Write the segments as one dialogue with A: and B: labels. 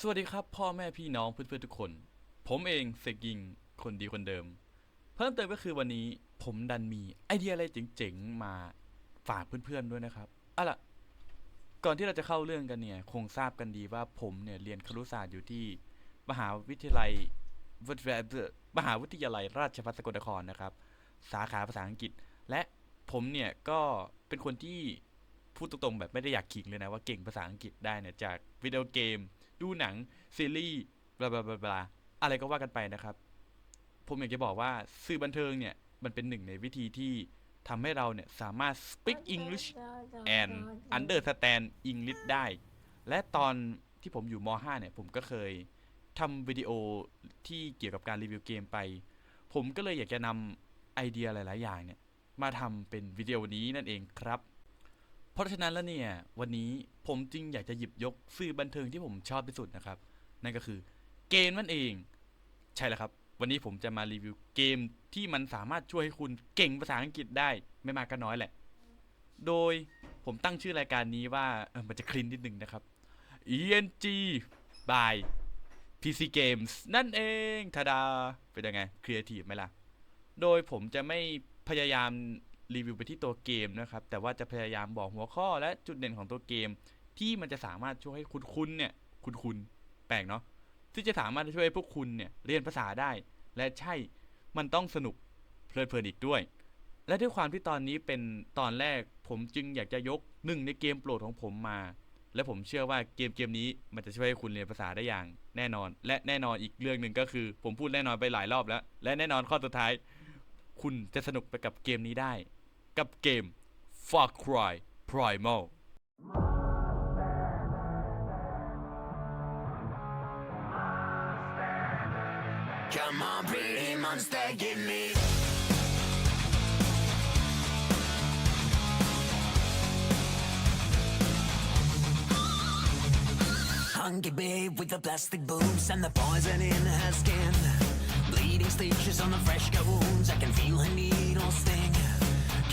A: สวัสดีครับ พ่อแม่พี่น้องเพื่อนๆทุกคน ผมเองเสกยิงคนดีคนเดิม เพิ่มเติมก็คือวันนี้ผมดันมีไอเดียอะไรเจ๋งๆมาฝากเพื่อนๆด้วยนะครับเอาล่ะก่อนที่เราจะเข้าเรื่องกันเนี่ยคงทราบกันดีว่าผมเนี่ยเรียนครุศาสตร์อยู่ที่มหาวิทยาลัยวิทยาลัยมหาวิทยาลัยราชภัฏสกลนครนะครับ สาขาภาษาอังกฤษ และผมเนี่ยก็เป็นคนที่พูดตรงๆแบบไม่ได้อยากขิงเลยนะว่าเก่งภาษาอังกฤษได้เนี่ยจากวิดีโอเกม ดูหนัง ซีรีส์บลาบลาบลาบลาอะไรก็ว่ากันไปนะครับ ผมอยากจะบอกว่าสื่อบันเทิงเนี่ย มันเป็นหนึ่งในวิธีที่ทำให้เราเนี่ย สามารถ speak English and understand English ได้ และตอนที่ผมอยู่ม .5 เนี่ย ผมก็เคยทำวิดีโอที่เกี่ยวกับการรีวิวเกมไป ผมก็เลยอยากจะนำไอเดียหลาย ๆ อย่างเนี่ย มาทำเป็นวิดีโอนี้นั่นเองครับ ราะฉะนั้นแล้วเนี่ยวันนี้ผมจึงอยากจะหยิบยกสื่อบันเทิงที่ผมชอบที่สุดนะครับ นั่นก็คือเกมนั่นเอง ใช่แล้วครับ วันนี้ผมจะมารีวิวเกมที่มันสามารถช่วยให้คุณเก่งภาษาอังกฤษได้ไม่มากก็น้อยแหละ โดยผมตั้งชื่อรายการนี้ว่าเออมันจะคลินนิดนึงนะครับ ENG by PC Games นั่นเองทาดาเป็นยังไงครีเอทีฟไหมล่ะ โดยผมจะไม่พยายาม รีวิวไปที่ตัวเกมนะครับ แต่ว่าจะพยายามบอกหัวข้อและจุดเด่นของตัวเกม ที่มันจะสามารถช่วยให้คุณคุณเนี่ยคุณคุณแปลกเนาะที่จะสามารถช่วยให้พวกคุณเนี่ยเรียนภาษาได้ และใช่มันต้องสนุกเพลิดเพลินอีกด้วย และด้วยความที่ตอนนี้เป็นตอนแรกผมจึงอยากจะยกหนึ่งในเกมโปรดของผมมา และผมเชื่อว่าเกมเกมนี้มันจะช่วยให้คุณเรียนภาษาได้อย่าง แน่นอน และแน่นอนอีกเรื่องหนึ่งก็คือ ผมพูดแน่นอนไปหลายรอบแล้ว และแน่นอนข้อสุดท้าย คุณจะสนุกไปกับเกมนี้ได้ กับเกม Far Cry Primal
B: Come on, pretty monster, give me. Hunky babe with the plastic boobs and the poison in her skin. Bleeding stitches on the fresh wounds, I can feel her needle sting.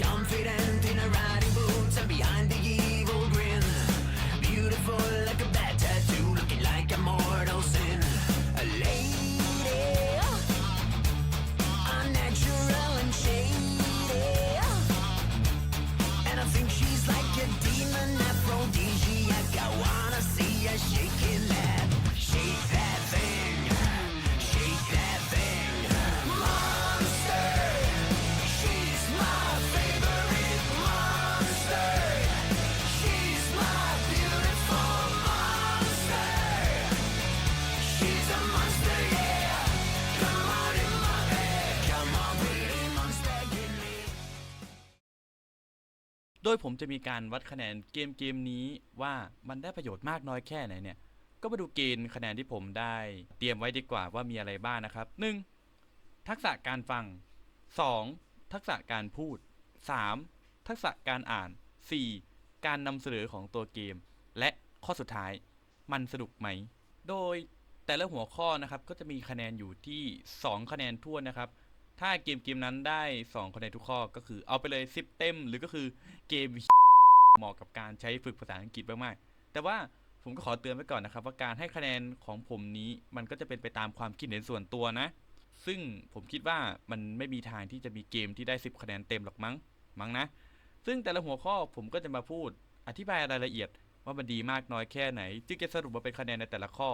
B: Confident in her riding boots and behind the
A: โดยผมจะมีการวัดคะแนนเกมเกมนี้ว่ามันได้ประโยชน์มากน้อยแค่ไหนเนี่ย ก็มาดูเกณฑ์คะแนนที่ผมได้เตรียมไว้ดีกว่าว่ามีอะไรบ้างนะครับ 1. ทักษะการฟัง 2. ทักษะการพูด 3. ทักษะการอ่าน 4. การนำเสนอของตัวเกม และข้อสุดท้าย มันสนุกไหม โดยแต่ละหัวข้อนะครับก็จะมีคะแนนอยู่ที่ 2 คะแนนทั่วนนะครับ ถ้าเกมเกมนั้นได้2คะแนนทุกข้อก็คือเอาไปเลย 10 เต็ม หรือก็คือเกมเหมาะกับการใช้ฝึกภาษาอังกฤษมากๆแต่ว่าผมก็ขอเตือนไว้ก่อนนะครับ ว่าการให้คะแนนของผมนี้มันก็จะเป็นไปตามความคิดเห็นส่วนตัวนะ ซึ่งผมคิดว่ามันไม่มีทางที่จะมีเกมที่ได้ 10 คะแนนเต็มหรอกมั้งมั้งนะ ซึ่งแต่ละหัวข้อผมก็จะมาพูดอธิบายรายละเอียดว่ามันดีมากน้อยแค่ไหน จึงจะสรุปมาเป็นคะแนนในแต่ละข้อ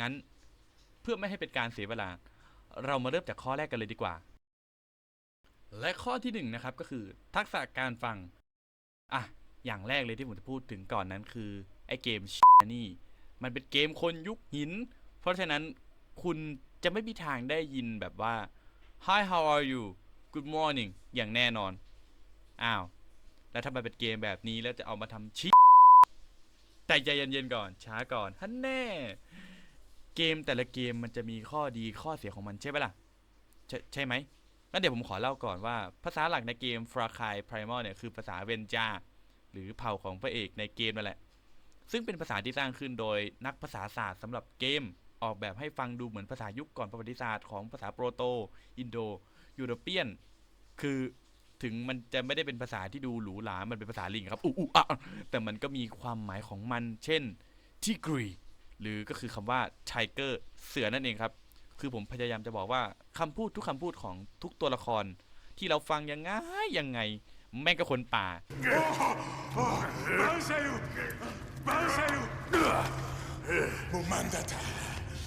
A: งั้น เพื่อไม่ให้เป็นการเสียเวลา เรามาเริ่มจากข้อแรกกันเลยดีกว่า และข้อที่หนึ่งนะครับก็คือทักษะการฟัง อะ อย่างแรกเลยที่ผมจะพูดถึงก่อนนั้นคือไอเกมชนี่มันเป็นเกมคนยุคหิน เพราะฉะนั้นคุณจะไม่มีทางได้ยินแบบว่า Hi how are you Good morning อย่างแน่นอน อ้าว แล้วถ้ามันเป็นเกมแบบนี้แล้วจะเอามาทำชิแต่ใจเย็นๆก่อน ช้าก่อนฮันแน่ เกมแต่ละเกมมันจะมีข้อดีข้อเสียของมันใช่ไหมล่ะ ใช่ใช่ไหมงั้นเดี๋ยวผมขอเล่าก่อนว่า ภาษาหลักในเกม Far Cry Primal เนี่ยคือภาษาเวนจา หรือเผ่าของพระเอกในเกมนั่นแหละ ซึ่งเป็นภาษาที่สร้างขึ้นโดยนักภาษาศาสตร์สำหรับเกมออกแบบให้ฟังดูเหมือนภาษายุคก่อนประวัติศาสตร์ของภาษาโปรโต อินโดยูโรเปียน คือถึงมันจะไม่ได้เป็นภาษาที่ดูหรูหรา มันเป็นภาษาลิงครับอู้อู้อะแต่มันก็มีความหมายของมัน เช่นทิกรี หรือก็คือคำว่า tiger เสือนั่นเองครับ คือผมพยายามจะบอกว่าคำพูดทุกคำพูดของทุกตัวละคร ที่เราฟังยังไงยังไง แม่งก็คนป่า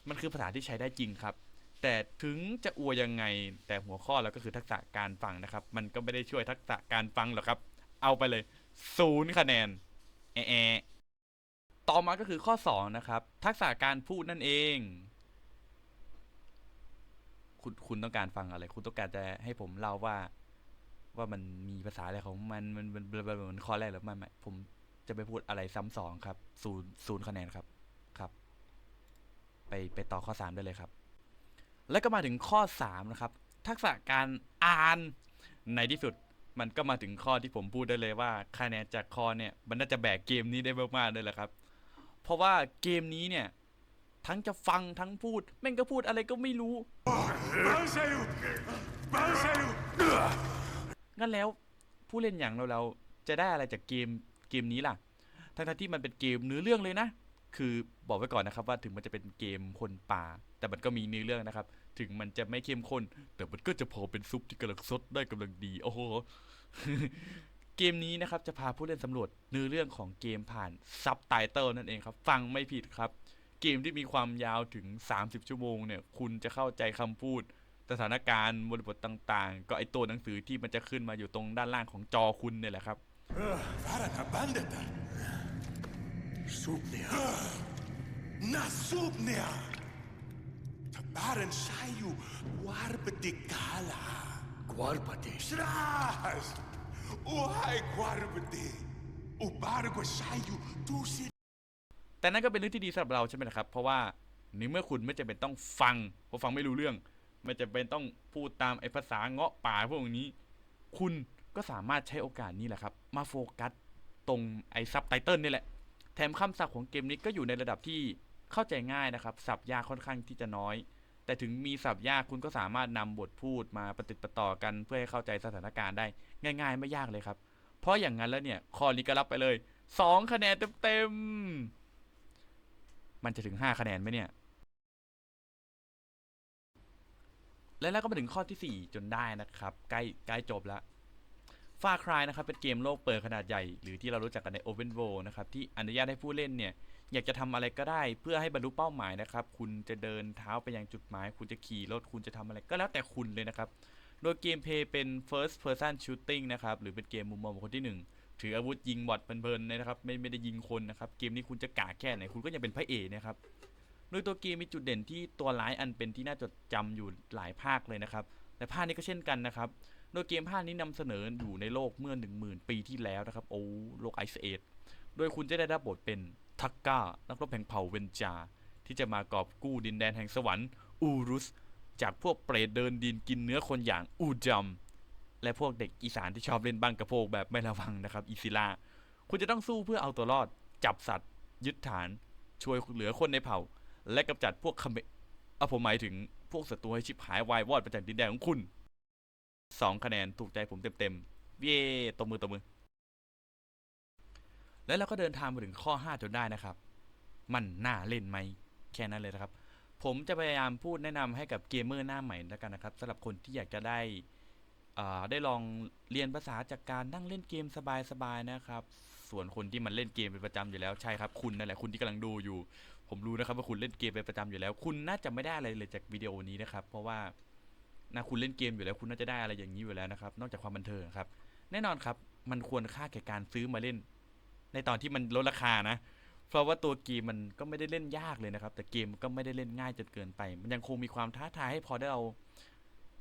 A: มันคือภาษาที่ใช้ได้จริงครับ แต่ถึงจะอวยยังไง แต่หัวข้อแล้วก็คือทักษะการฟังนะครับ มันก็ไม่ได้ช่วยทักษะการฟังหรอกครับ เอาไปเลยศูนย์คะแนนแอะแอะ ต่อมาก็คือข้อ 2 นะครับ ทักษะการพูดนั่นเอง คุณคุณต้องการฟังอะไร คุณต้องการจะให้ผมเล่าว่า ว่ามันมีภาษาอะไรของมันมันมันมันมันข้อแรกหรือไม่ไม่ผมจะไปพูดอะไรซ้ำสองครับศูนย์ศูนย์คะแนนครับครับ ไปไปต่อข้อ 3 ได้เลยครับ แล้วก็มาถึงข้อ 3 นะครับ ทักษะการอ่านในที่สุดมันก็มาถึงข้อที่ผมพูดได้เลยว่าคะแนนจากข้อเนี่ย มันน่าจะแบกเกมนี้ได้มากๆเลยแหละครับ เพราะว่าเกมนี้เนี่ย ทั้งจะฟังทั้งพูด แม่งก็พูดอะไรก็ไม่รู้งั้นแล้วผู้เล่นอย่างเราเราจะได้อะไรจากเกมเกมนี้ล่ะ ทั้งที่มันเป็นเกมเนื้อเรื่องเลยนะ คือบอกไว้ก่อนนะครับว่าถึงมันจะเป็นเกมคนป่า แต่มันก็มีเนื้อเรื่องนะครับ ถึงมันจะไม่เข้มข้น แต่มันก็จะพอเป็นซุปที่กำลังซดได้กำลังดี โอ้โห เกมนี้นะครับจะพาผู้เล่นสำรวจเนื้อเรื่องของเกมผ่านซับไตเติลนั่นเองครับ ฟังไม่ผิดครับ เกมที่มีความยาวถึง 30 ชั่วโมงเนี่ย คุณจะเข้าใจคำพูด สถานการณ์บริบทต่างๆ ก็ไอตัวหนังสือที่มันจะขึ้นมาอยู่ตรงด้านล่างของจอคุณเนี่ยแหละครับ
C: Varana bandita!
D: Supnia.
C: Na supnia! Tabaran sayu warbadikala!
D: Guarpati.
C: Shras! Uhay guarbadi! Ubargo sayu tusi
A: แต่นั่นก็เป็นเรื่องที่ดีสำหรับเราใช่ไหมล่ะครับ เพราะว่าในเมื่อคุณไม่จำเป็นต้องฟังเพราะฟังไม่รู้เรื่อง ไม่จำเป็นต้องพูดตามไอ้ภาษาเงาะป่าพวกนี้ คุณก็สามารถใช้โอกาสนี้แหละครับ มาโฟกัสตรงไอ้ซับไตเติลนี่แหละ แถมคำศัพท์ของเกมนี้ก็อยู่ในระดับที่เข้าใจง่ายนะครับ ศัพท์ยากค่อนข้างที่จะน้อย แต่ถึงมีศัพท์ยากคุณก็สามารถนำบทพูดมาประติดประต่อกันเพื่อให้เข้าใจสถานการณ์ได้ง่ายๆไม่ยากเลยครับ เพราะอย่างนั้นแล้วเนี่ยข้อนี้ก็รับไปเลยสองคะแนนเต็มๆมันจะถึง5คะแนนไหมเนี่ย และแล้วก็มาถึงข้อที่4จนได้นะครับ ใกล้ใกล้จบแล้ว ฟาครายนะครับเป็นเกมโลกเปิดขนาดใหญ่ หรือที่เรารู้จักกันใน Open World นะครับที่อนุญาตให้ผู้เล่นเนี่ยอยากจะทำอะไรก็ได้เพื่อให้บรรลุเป้าหมายนะครับ คุณจะเดินเท้าไปยังจุดหมาย คุณจะขี่รถคุณจะทำอะไรก็แล้วแต่คุณเลยนะครับ โดยเกมเพย์เป็น first person shooting นะครับหรือเป็นเกมมุมมองของคนที่หนึ่งถืออาวุธยิงบอทเพลินๆนะครับไม่ไม่ได้ยิงคนนะครับเกมนี้คุณจะกาแค่ไหนคุณก็ยังเป็นพระเอกนะครับโดยตัวเกมมีจุดเด่นที่ตัวร้ายอันเป็นที่น่าจดจำอยู่หลายภาคเลยนะครับแต่ภาคนี้ก็เช่นกันนะครับ โดยเกมภาคนี้นำเสนออยู่ในโลกเมื่อ 10,000 ปีที่แล้วนะครับ โอ้โลกไอซ์เอจโดยคุณจะได้รับบทเป็นทักก้า นักรบแห่งเผ่าเวนจา ที่จะมากอบกู้ดินแดนแห่งสวรรค์อูรุส จากพวกเปรตเดินดินกินเนื้อคนอย่างอูจัมและพวกเด็กอีสานที่ชอบเล่นบังกระโพกแบบไม่ระวังนะครับอีซิล่าคุณจะต้องสู้เพื่อเอาตัวรอด จับสัตว์ ยึดฐาน ช่วยเหลือคนในเผ่า และกำจัดพวกคเมเอาผมหมายถึงพวกศัตรูให้ชิบหายวายวอดไปจากดินแดนของคุณ สองคะแนนถูกใจผมเต็มๆ เย้ตบมือตบมือ แล้วเราก็เดินทางมาถึงข้อ 5 จนได้นะครับ มันน่าเล่นไหมแค่นั้นเลยนะครับ ผมจะพยายามพูดแนะนำให้กับเกมเมอร์หน้าใหม่แล้วกันนะครับสำหรับคนที่อยากจะได้ได้ลองเรียนภาษาจากการนั่งเล่นเกมสบายๆนะครับ ส่วนคนที่มันเล่นเกมเป็นประจำอยู่แล้วใช่ครับคุณนั่นแหละคุณที่กำลังดูอยู่ ผมรู้นะครับว่าคุณเล่นเกมเป็นประจำอยู่แล้ว คุณน่าจะไม่ได้อะไรเลยจากวิดีโอนี้นะครับ เพราะว่า นะคุณเล่นเกมอยู่แล้วคุณน่าจะได้อะไรอย่างนี้อยู่แล้วนะครับ นอกจากความบันเทิงครับ แน่นอนครับ มันควรค่าแก่การซื้อมาเล่น ในตอนที่มันลดราคานะ เพราะว่าตัวเกมมันก็ไม่ได้เล่นยากเลยนะครับ แต่เกมก็ไม่ได้เล่นง่ายจนเกินไป มันยังคงมีความท้าทายให้พอได้เรา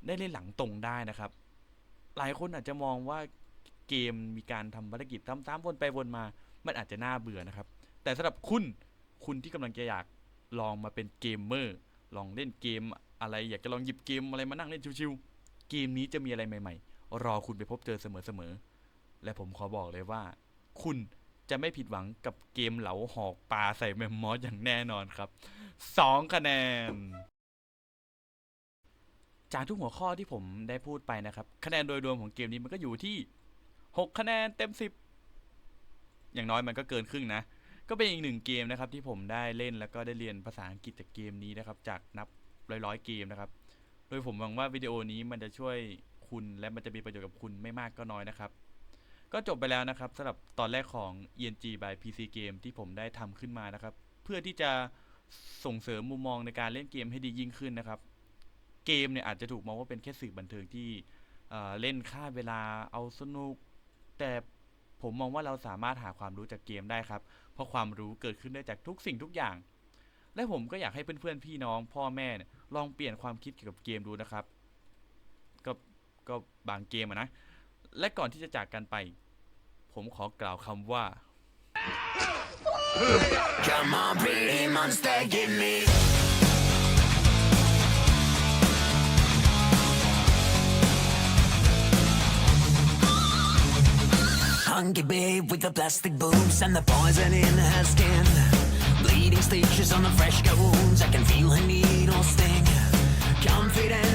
A: ได้เล่นหลังตรงได้นะครับ หลายคนอาจจะมองว่าเกมมีการทำภารกิจซ้ำๆวนไปวนมา มันอาจจะน่าเบื่อนะครับ แต่สำหรับคุณคุณที่กำลังจะอยากลองมาเป็นเกมเมอร์ลองเล่นเกม อะไรอยากจะลองหยิบเกมอะไรมานั่งเล่นชิวๆเกมนี้จะมีอะไรใหม่ ๆ รอคุณไปพบเจอเสมอๆและผมขอบอกเลยว่า คุณจะไม่ผิดหวังกับเกมเหลาหอกปลาใส่แมมมอสอย่างแน่นอนครับสองคะแนน จากทุกหัวข้อที่ผมได้พูดไปนะครับ คะแนนโดยรวมของเกมนี้มันก็อยู่ที่ 6 คะแนนเต็ม 10 อย่างน้อยมันก็เกินครึ่งนะ ก็เป็นอีกหนึ่งเกมนะครับที่ผมได้เล่นแล้วก็ได้เรียนภาษาอังกฤษจากเกมนี้นะครับ จากนับ ร้อยๆเกมนะครับ โดยผมหวังว่าวิดีโอนี้มันจะช่วยคุณและมันจะมีประโยชน์กับคุณไม่มากก็น้อยนะครับ ก็จบไปแล้วนะครับสำหรับตอนแรกของ ENG by PC Game ที่ผมได้ทำขึ้นมานะครับ เพื่อที่จะส่งเสริมมุมมองในการเล่นเกมให้ดียิ่งขึ้นนะครับ เกมเนี่ยอาจจะถูกมองว่าเป็นแค่สื่อบันเทิงที่เเล่นค่าเวลาเอาสนุก แต่ผมมองว่าเราสามารถหาความรู้จากเกมได้ครับ เพราะความรู้เกิดขึ้นได้จากทุกสิ่งทุกอย่าง และผมก็อยากให้เพื่อนๆพี่น้องพ่อแม่เนี่ยลองเปลี่ยนความคิดเกี่ยวกับเกมดูนะครับ ก็ก็บางเกมอะนะ และก่อนที่จะจากกันไป ผมขอกล่าวคำว่า
B: Come on, pretty monster, give me. Hunky babe with the plastic boobs and the poison in her skin. Stitches on the fresh goes. I can feel her needle sting. Confident.